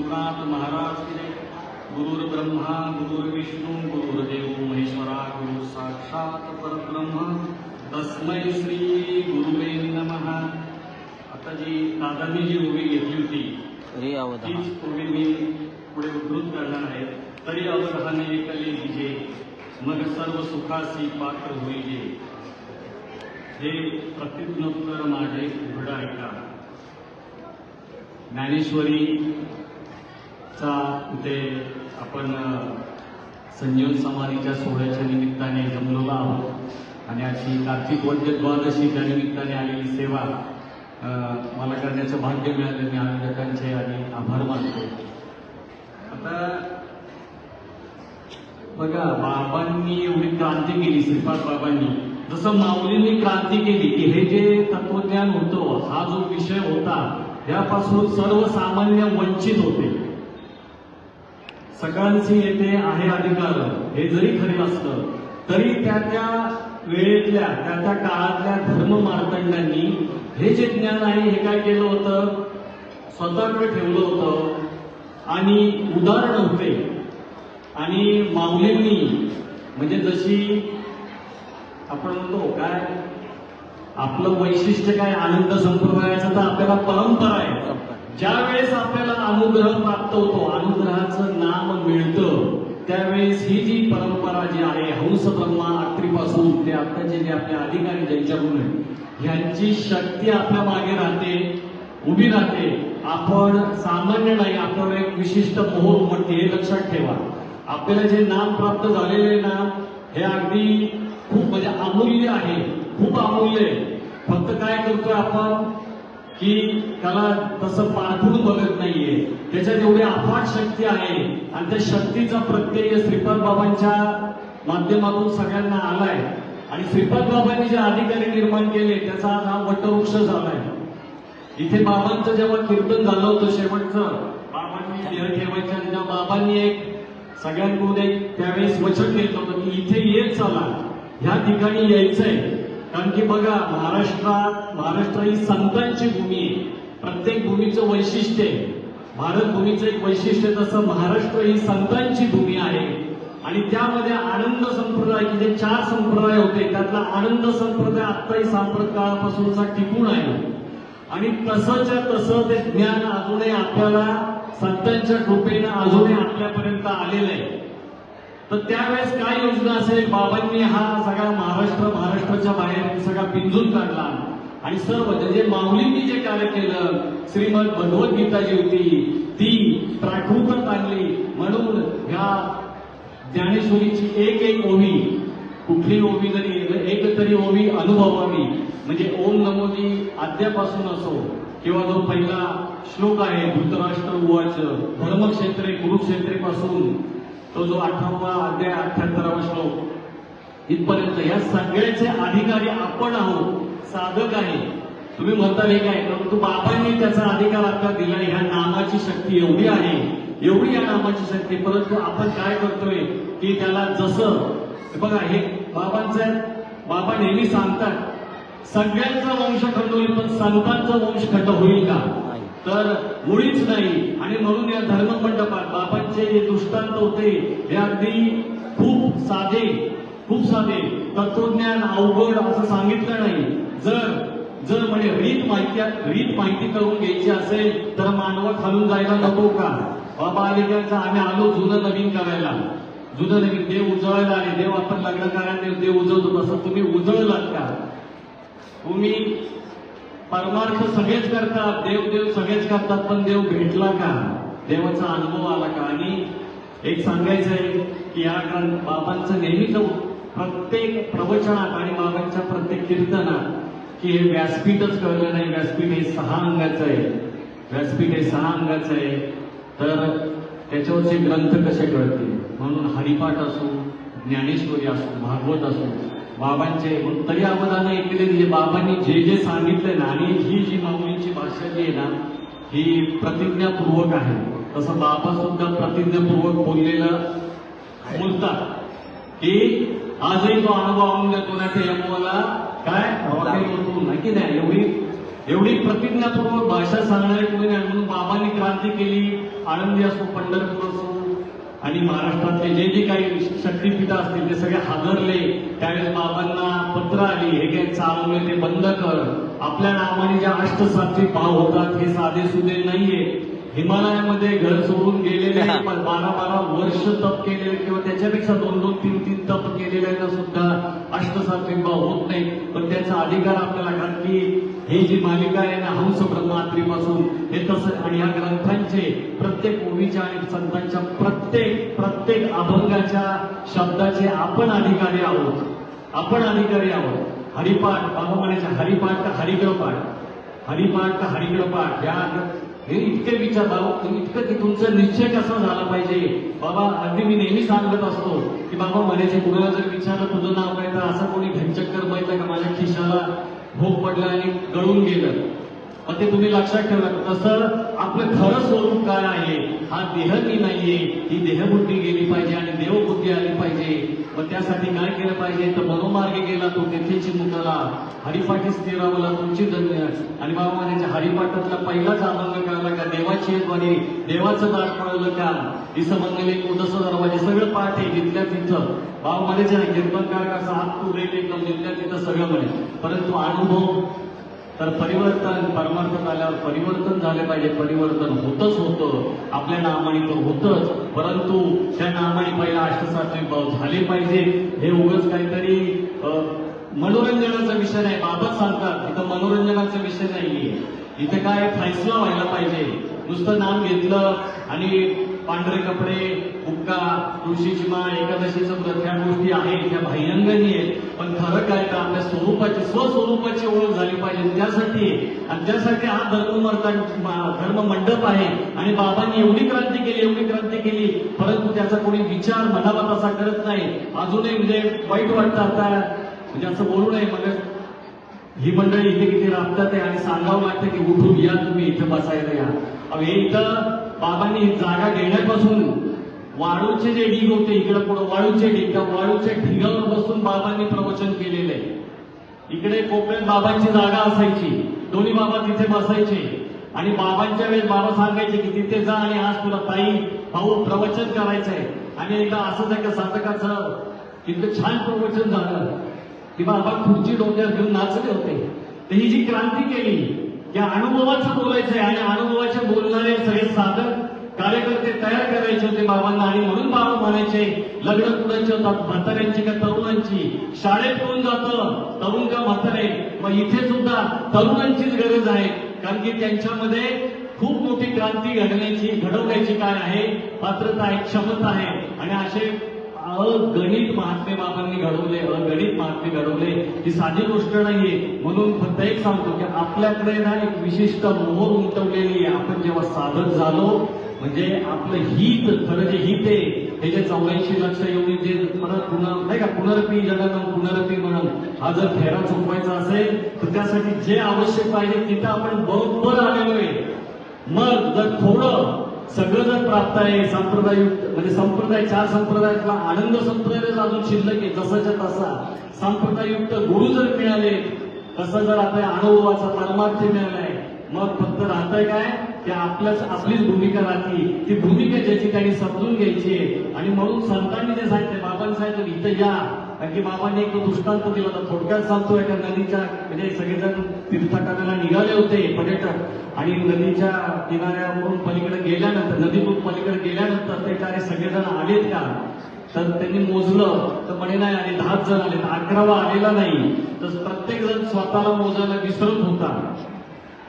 तुकाराम महाराज की जय। गुरुर ब्रह्मा गुरुर विष्णू गुरुर्देव महेश्वरा गुरु साक्षात परब्रह्म। तस्मै श्री गुरुवे नमः। आता जी दादांनी जी उभी घेतली होती. तीच उभी मी पुढे उद्धृत करणार आहे. तरी अवधाने एकले गिजे मग सर्व सुखासी पात्र होईजे हे प्रत्युत्तर माझे उघड ऐका. चा इथे आपण संजीवन समाधीच्या सोहळ्याच्या निमित्ताने जमलेलो आहोत. आणि अशी कार्तिक वद्य द्वादशी त्या निमित्ताने आलेली सेवा मला करण्याचं भाग्य मिळालं मी आयोजकांचे आणि आभार मानतो. आता बघा बाबांनी एवढी क्रांती केली श्रीपाद बाबांनी. जसं माऊलींनी क्रांती केली की हे जे तत्वज्ञान होतं हा जो विषय होता यापासून सर्वसामान्य वंचित होते. सकाळचे येते आहे अधिकार. हे जरी खरे असलं तरी त्या त्या वेळेतल्या त्या त्या काळातल्या धर्म मार्तंडांनी हे जे ज्ञान आहे हे काय केलं होतं? स्वतःकडे ठेवलं होतं. आणि उदाहरण होते. आणि माऊलींनी म्हणजे जशी आपण म्हणतो काय? आपलं वैशिष्ट्य काय? आनंद संप्रदायाचं तर आपल्याला परंपरा आहे. ज्या वेळेस आपल्याला अनुग्रह प्राप्त होतो अनुग्रहाचं नाम मिळतं त्यावेळेस ही जी परंपरा जी आहे हंस ब्रह्मा आत्रीपासून ते आत्ताचे जे आपले अधिकारी ज्यांच्याकडून आहे, ह्यांची शक्ती आपल्या मागे राहते उभी राहते. आपण सामान्य नाही आपण एक विशिष्ट मोहर उमटते हे लक्षात ठेवा. आपल्याला जे नाम प्राप्त झालेले आहे ना हे अगदी खूप म्हणजे अमूल्य आहे खूप अमूल्य आहे. फक्त काय करतोय आपण? की त्याला तसं पाठवून बघत नाहीये. त्याच्यात एवढी अफाट शक्ती आहे. आणि त्या शक्तीचा प्रत्यय श्रीपाद बाबांच्या माध्यमातून सगळ्यांना आलाय. आणि श्रीपाद बाबांनी जे अधिकारी निर्माण केले त्याचा आज हा वटवृक्ष झालाय. इथे बाबांचं जेव्हा कीर्तन झालं होतं शेवटचं बाबांनी देह ठेवायच्या आणि बाबांनी एक सगळ्यांकडून एक त्यावेळेस वचन घेतलं होतं की इथे येत चला. ह्या ठिकाणी यायचंय. कारण की बघा महाराष्ट्रात महाराष्ट्र ही संतांची भूमी आहे. प्रत्येक भूमीचं वैशिष्ट्य आहे. भारत भूमीचं एक वैशिष्ट्य तसं महाराष्ट्र ही संतांची भूमी आहे. आणि त्यामध्ये आनंद संप्रदाय की जे चार संप्रदाय होते त्यातला आनंद संप्रदाय आत्ताही सांप्रत काळापासूनचा टिकून आहे. आणि तसंच्या तसं ते ज्ञान अजूनही आपल्याला संतांच्या कृपेनं अजूनही आपल्यापर्यंत आलेलं आहे. तर त्यावेळेस काय योजना असेल? बाबांनी हा सगळा महाराष्ट्र महाराष्ट्राच्या बाहेर सगळा पिंजून काढला. आणि सर्व म्हणजे माऊलींनी जे कार्य केलं श्रीमद भगवद्गीता जी होती ती प्राकृतात आणली. म्हणून ह्या ज्ञानेश्वरीची एक एक ओवी कुठली ओवी जरी एक तरी ओवी अनुभवावी. म्हणजे ओम नमोजी आद्यापासून असो किंवा जो पहिला श्लोक आहे धृतराष्ट्र उवाच धर्मक्षेत्रे कुरुक्षेत्रे पासून तो जो अठ्ठावा अध्याय अठ्याहत्तरावा श्लोक इथपर्यंत या सगळ्याचे अधिकारी आपण आहोत साधक आहे. तुम्ही म्हणताल हे काय? परंतु बाबांनी त्याचा अधिकार आपल्याला दिला ह्या नामाची शक्ती एवढी आहे एवढी या नामाची शक्ती परंतु आपण काय करतोय की त्याला जसं बघा हे बाबांचं बाबा नेहमी सांगतात सगळ्यांचा वंश खंड होईल पण संतांचा वंश खंड होईल का? तर मुळीच नाही. आणि म्हणून या धर्ममंडपात बाबांचे जे दृष्टांत होते हे अगदी खूप साधे खूप साधे. तत्वज्ञान अवघड असं सांगितलं नाही. जर जर म्हणजे रीत माहिती रीत माहिती करून घ्यायची असेल तर मानवा खालून जायला नको का? बाबा आले त्यांचा आम्ही आलो जुनं नवीन करायला. जुनं नवीन देव उजळायला आले. देव आपण लग्न करायला देव उजळतो. तसं तुम्ही उजळलात का? तुम्ही परमार्थ सगळेच करतात देव देव सगळेच करतात पण देव भेटला का? देवाचा अनुभव आला का? आणि एक सांगायचं आहे की या ग्रंथ बाबांचं नेहमीच प्रत्येक प्रवचनात आणि बाबांच्या प्रत्येक कीर्तनात की हे व्यासपीठच कळलं नाही. व्यासपीठ हे सहा अंगाचं आहे. व्यासपीठ हे सहा अंगाचं आहे. तर त्याच्यावरचे ग्रंथ कसे कळतील? म्हणून हरिपाठ असो ज्ञानेश्वरी असो भागवत असो बाबांचे मग तरी अवधान ऐकले जे बाबांनी जे जे सांगितलंय ना आणि ही जी माऊलींची भाषा जी आहे ना ही प्रतिज्ञापूर्वक आहे. तसं बाबा सुद्धा प्रतिज्ञापूर्वक बोललेलं बोलतात. की आजही तो अनुभव आणून देतो ना ते यमोला काय? रॉकेल होतो नाही की नाही एवढी एवढी प्रतिज्ञापूर्वक भाषा सांगणारे कोणी नाही. म्हणून बाबांनी क्रांती केली. आनंदी असो पंढरपूर आणि महाराष्ट्रातले जे जे काही शक्तीपीठ असतील ते सगळे हादरले. त्यावेळेस बाबांना पत्र आली हे काय चालवले ते बंद कर. आपल्या नावाने ज्या अष्टसात्विक भाव होतात हे साधे सुधे नाहीये. हिमालयामध्ये घर सोडून गेलेले बारा बारा वर्ष तप केलेले किंवा त्याच्यापेक्षा दोन दोन तीन तीन तप केलेल्यांना सुद्धा अष्टसात्विक भाव होत नाही. पण त्याचा अधिकार आपल्याला कारण की ही जी मालिका आहे ना हंस ब्रह्मात्रीपासून हे तसं आणि या ग्रंथांचे प्रत्येक ओवीच्या आणि संतांच्या प्रत्येक प्रत्येक अभंगाच्या शब्दाचे आपण अधिकारी आहोत. आपण अधिकारी आहोत. हरिपाठ बाबा म्हणायचे हरिपाठ का हरिग्रपाठ? हरिपाठ का हरिग्रपाठ? या हे इतके विचार बाबा तुम्ही इतकं की तुमचा निश्चय कसा झाला पाहिजे? बाबा अगदी मी नेहमी सांगत असतो की बाबा म्हणायचे कुणाला जर विचारलं तुझं नाव काय तर असं कोणी घनचक्कर माहिती का माझ्या खिशाला? भोग पडला आणि गळून गेलं. मग ते तुम्ही लक्षात ठेवा तसं आपलं खरं स्वरूप काय आहे? हा देह मी नाहीये? ही देहबुद्धी गेली पाहिजे आणि देवबुद्धी आली पाहिजे. मग त्यासाठी काय केलं पाहिजे? तर मनोमार्गे गेला तो तेथेची मुकाला हरिपाठी स्थिरावला तुमची धन्य. आणि बाबा म्हणायच्या हरिपाठातला पहिलाच आनंद कळला का? देवाची एक देवाचं दाट पळवलं का? इसमंगले कुदस दरवाजे सगळं पाठ आहे जिथल्या तिथं. बाबा म्हणायचे ना कीर्तनकार कसा हात तू रेट एकदम जिथल्या तिथं सगळं म्हणे. परंतु अनुभव तर परिवर्तन परमार्थात आल्यावर परिवर्तन झाले पाहिजे. परिवर्तन होतच होतं. आपल्या नामाने तर होतच. परंतु त्या नामाने पहिला अष्टसात्विक भाव झाले पाहिजे. हे उगाच काहीतरी मनोरंजनाचा विषय नाही. बाबा सांगतात इथं मनोरंजनाचा विषय नाहीये. इथं काय फैसला व्हायला पाहिजे. नुसतं नाम घेतलं आणि पांढरे कपडे हुक्का तुळशीची माळ एकादशीचं व्रत ह्या गोष्टी आहेत ह्या बाह्यंगानी आहेत. पण खरं काय तर आपल्या स्वरूपाची स्वस्वरूपाची ओळख झाली पाहिजे. त्यासाठी आहे. आणि त्यासाठी हा धर्म धर्म मंडप आहे. आणि बाबांनी एवढी क्रांती केली एवढी क्रांती केली परंतु त्याचा कोणी विचार मनावर असा करत नाही. अजूनही म्हणजे वाईट वाटतं आता. म्हणजे असं बोलू नये मग ही मंडळी इथे किती राबतात आहे आणि सांगावं लागतं की उठून या तुम्ही इथे बसायला या. अहो, हे इथं बाबांनी जागा घेण्यापासून वाळूचे जे ढीग होते इकडे पुढे वाळूचे ढीग. त्या वाळूच्या ढिगावर बसून बाबांनी प्रवचन केलेलं. आहे इकडे कोपऱ्यात बाबांची जागा असायची. दोन्ही बाबा तिथे बसायचे. आणि बाबांच्या वेळेस बाबा सांगायचे की तिथे जा आणि आज तुला ताई भाऊ प्रवचन करायचंय. आणि एकदा असंच एका साधकाचं इतकं छान प्रवचन झालं की बाबा खुर्ची डोक्यात घेऊन नाचले होते. तर ही जी क्रांती केली या अनुभवाचं बोलायचंय. आणि अनुभवाचे बोलणारे सगळे साधक कार्यकर्ते तयार करायचे होते बाबांना आणि म्हणून बाबा म्हणायचे लग्न कुणाचे होतात? म्हाताऱ्यांची का तरुणांची? शाळेत कोण जातं तरुण का म्हातारे? मग इथे सुद्धा तरुणांचीच गरज आहे. कारण की त्यांच्यामध्ये खूप मोठी क्रांती घडण्याची घडवण्याची काय आहे? पात्रता आहे क्षमता आहे. आणि असे अगणित महात्मे बाबांनी घडवले अगणित महात्मे घडवले. ही साधी गोष्ट नाहीये. म्हणून फक्त एक सांगतो की आपल्याकडे ना एक विशिष्ट मोहर उमटवलेली आहे. आपण जेव्हा साधक झालो म्हणजे आपलं हित खरं जे हित आहे हे जे चौऱ्याऐंशी लक्ष एवढी जे परत पुन्हा नाही का पुनरपी जननम पुनरपी म्हणून हा जर फेरा चुकवायचा असेल तर त्यासाठी जे आवश्यक पाहिजे तिथं आपण बरोबर आलेलो आहे. मग जर थोडं सगळं जर प्राप्त आहे संप्रदायुक्त म्हणजे संप्रदाय चार संप्रदायातला आनंद संप्रदाय अजून शिल्लक आहे जसाच्या तसा संप्रदायुक्त गुरु जर मिळाले तसं जर आपल्या अनुभवाचा परमार्थ मिळालाय मग फक्त राहतंय काय? की आपल्याच आपलीच भूमिका राहते. ती भूमिका ज्याची त्यांनी समजून घ्यायची आणि म्हणून संतांनी जे सांगितले बाबांनी सांगितलं इथं या. कारण की बाबांनी एक दृष्टांत दिला होता. थोडक्यात सांगतो एका नदीच्या म्हणजे सगळेजण तीर्थाटनाला निघाले होते पर्यटक. आणि नदीच्या किनाऱ्यावरून पलीकडे गेल्यानंतर नदीतून पलीकडे गेल्यानंतर ते काय सगळेजण आलेत का? तर त्यांनी मोजलं. तर म्हणे नाही आले दहाच जण आले अकरावा आलेला नाही. तर प्रत्येक जण स्वतःला मोजायला विसरत होता.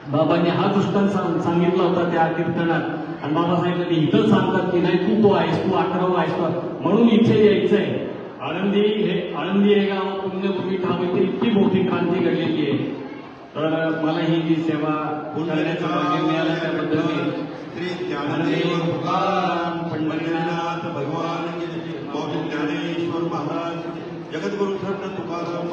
बाबांनी हा दृष्टांत सांग- सांगितला होता त्या कीर्तनात आणि बाबा सांगितलं की इथं सांगतात की नाही तू तो आहेस तू अकरावा आहेस तू म्हणून इथे यायचंय आळंदी हे आळंदी हे गाव पुण्यभूमी ठाव इथे इतकी मोठी क्रांती घडलेली आहे तर मला ही जी सेवा करण्याचं भाग्य मिळालं त्याबद्दल श्री ज्ञानदेव तुकाराम पंढरीनाथ भगवान ज्ञानेश्वर महाराज जगद्गुरु तुकाराम